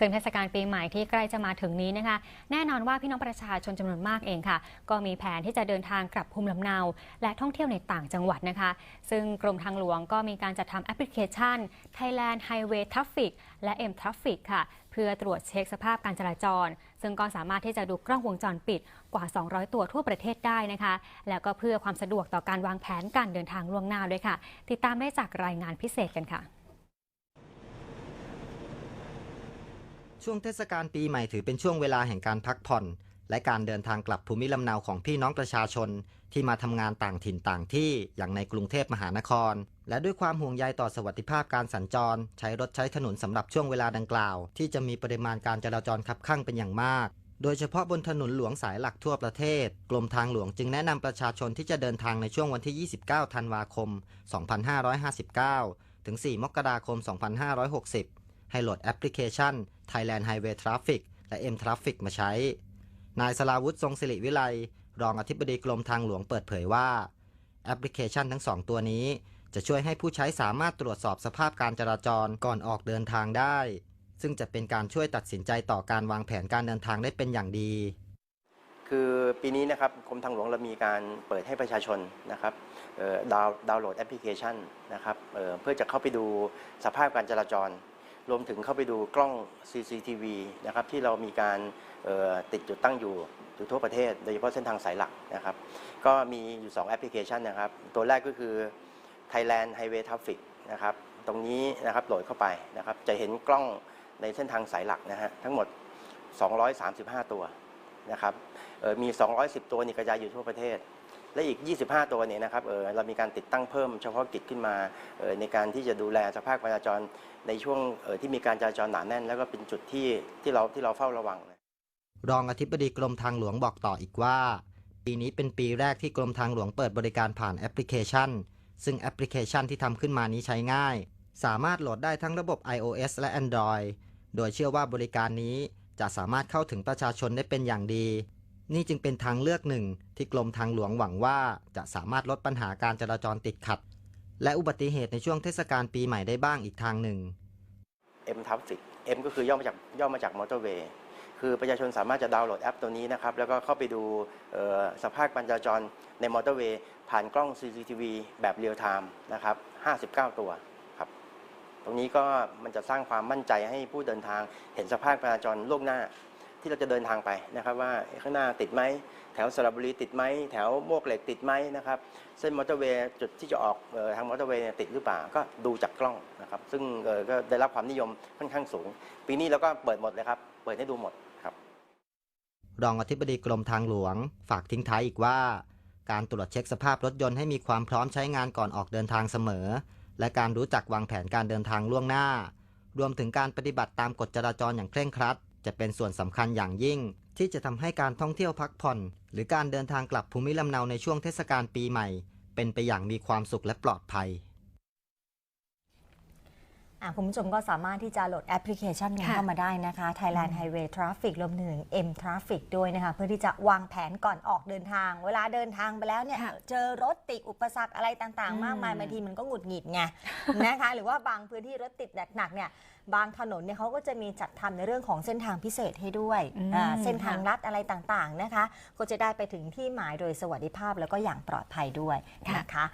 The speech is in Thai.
ซึ่งเทศกาลปีใหม่ที่ใกล้จะมาถึงนี้นะคะ แน่นอนว่าพี่น้องประชาชนจำนวนมากเองค่ะ ก็มีแผนที่จะเดินทางกลับภูมิลำเนา และท่องเที่ยวในต่างจังหวัดนะคะ ซึ่งกรมทางหลวงก็มีการจัดทำแอปพลิเคชัน Thailand Highway Traffic และ M Traffic ค่ะ เพื่อตรวจเช็คสภาพการจราจร ซึ่งก็สามารถที่จะดูกล้องวงจรปิดกว่า 200 ตัวทั่วประเทศได้นะคะ แล้วก็เพื่อความสะดวกต่อการวางแผนการเดินทางล่วงหน้าด้วยค่ะ ติดตามได้จากรายงานพิเศษกันค่ะ ช่วงเทศกาลปีใหม่ถือเป็นช่วงเวลาแห่งการพักผ่อน และการเดินทางกลับภูมิลำเนาของพี่น้องประชาชน ที่มาทำงานต่างถิ่นต่างที่อย่างในกรุงเทพมหานคร และด้วยความห่วงใยต่อสวัสดิภาพการสัญจร ใช้รถใช้ถนนสำหรับช่วงเวลาดังกล่าว ที่จะมีปริมาณการจราจรคับข้างเป็นอย่างมาก โดยเฉพาะบนถนนหลวงสายหลักทั่วประเทศ กรมทางหลวงจึงแนะนำประชาชนที่จะเดินทางในช่วงวันที่ 29 ธันวาคม 2559 ถึง 4 มกราคม 2560 ให้โหลดแอปพลิเคชัน Thailand Highway Traffic และ M Traffic มาใช้ นายสลาวุฒิทรงศิริวิไลรองอธิบดีกรมทางหลวงเปิดเผยว่า แอปพลิเคชันทั้งสองตัวนี้ จะช่วยให้ผู้ใช้สามารถตรวจสอบสภาพการจราจรก่อนออกเดินทางได้ ซึ่งจะเป็นการช่วยตัดสินใจต่อการวางแผนการเดินทางได้เป็นอย่างดี คือปีนี้นะครับกรมทางหลวงเรามีการเปิดให้ประชาชนนะครับดาวน์ดาวน์โหลดแอปพลิเคชันนะครับเเพื่อจะเข้าไปดูสภาพการจราจร รวมถึงเข้าไปดูกล้อง CCTV นะครับที่เรามีการติดจุดตั้งอยู่อยู่ทั่วประเทศ โดยเฉพาะเส้นทางสายหลักนะครับ ก็มีอยู่ 2 แอปพลิเคชันนะครับ ตัวแรกก็คือ Thailand Highway Traffic นะครับตรงนี้นะครับโหลดเข้าไปนะครับ จะเห็นกล้องในเส้นทางสายหลักนะฮะทั้งหมด 235 ตัวนะครับมี 210 ตัวนี่กระจายอยู่ทั่วประเทศ และอีก 25 ตัวเนี่ยนะครับเออเรามีการติดตั้งเพิ่มเฉพาะกิจขึ้นมาเออในการที่จะดูแลสภาพการจราจรในช่วงเออที่มีการจราจรหนาแน่น แล้วก็เป็นจุดที่ที่เราที่เราเฝ้าระวังรองอธิบดีกรมทางหลวงบอกต่ออีกว่า ปีนี้เป็นปีแรกที่กรมทางหลวงเปิดบริการผ่านแอปพลิเคชัน ซึ่งแอปพลิเคชันที่ทำขึ้นมานี้ใช้ง่าย สามารถโหลดได้ทั้งระบบ iOS และ Android โดยเชื่อว่าบริการนี้จะสามารถเข้าถึงประชาชนได้เป็นอย่างดี นี่จึงเป็นทางเลือกหนึ่ง ที่กรมทางหลวงหวังว่าจะสามารถลดปัญหาการจราจรติดขัด และอุบัติเหตุในช่วงเทศกาลปีใหม่ได้บ้างอีกทางหนึ่ง M Traffic M ก็คือย่อมาจากย่อมาจากมอเตอร์เวย์คือประชาชนสามารถจะดาวน์โหลดแอปตัวนี้นะครับ แล้วก็เข้าไปดูสภาพการจราจรในมอเตอร์เวย์ผ่านกล้อง CCTV แบบเรียลไทม์นะครับ 59 ตัวครับ ตรงนี้ก็มันจะสร้างความมั่นใจให้ผู้เดินทางเห็นสภาพการจราจรล่วงหน้า ที่เราจะเดินทางไปนะครับ ว่าข้างหน้าติดไหมแถวสระบุรีติดไหมแถวโมวกเหล็กติดไหมนะครับเส้นมอเตอร์เวย์จุดที่จะออกออทางมอเตอร์เวย์ติดหรือเปล่าก็ดูจากกล้องนะครับซึ่งออก็ได้รับความนิยมค่อนข้างสูง ปีนี้เราก็เปิดหมดเลยครับ เปิดให้ดูหมดครับ รองอธิบดีกรมทางหลวง ฝากทิ้งท้ายอีกว่า การตรวจเช็คสภาพรถยนต์ให้มีความพร้อมใช้งานก่อนออกเดินทางเสมอ และการรู้จักวางแผนการเดินทางล่วงหน้ารวมถึงการปฏิบัติตามกฎจราจรอย่างเคร่งครัด จะเป็นส่วนสำคัญอย่างยิ่ง ที่จะทำให้การท่องเที่ยวพักผ่อน หรือการเดินทางกลับภูมิลำเนาในช่วงเทศกาลปีใหม่ เป็นไปอย่างมีความสุขและปลอดภัย คุณผู้ชมก็สามารถที่จะโหลดแอปพลิเคชันกันค่ะเข้ามาได้นะคะ Thailand Highway Traffic รวมถึง M Traffic ด้วยนะคะ เพื่อที่จะวางแผนก่อนออกเดินทาง เวลาเดินทางไปแล้วเนี่ยค่ะเจอรถติดอุปสรรคอะไรต่างอืมๆมากมายบางทีมันก็หงุดหงิดไงนะคะ หรือว่าบางพื้นที่รถติดหนักๆเนี่ยบางถนนเนี่ยเขาก็จะมีจัดทำในเรื่องของเส้นทางพิเศษให้ด้วยอืมอ่าเส้นทางค่ะลัดอะไรต่างๆนะคะ ก็จะได้ไปถึงที่หมายโดยสวัสดิภาพแล้วก็อย่างปลอดภัยด้วยนะคะ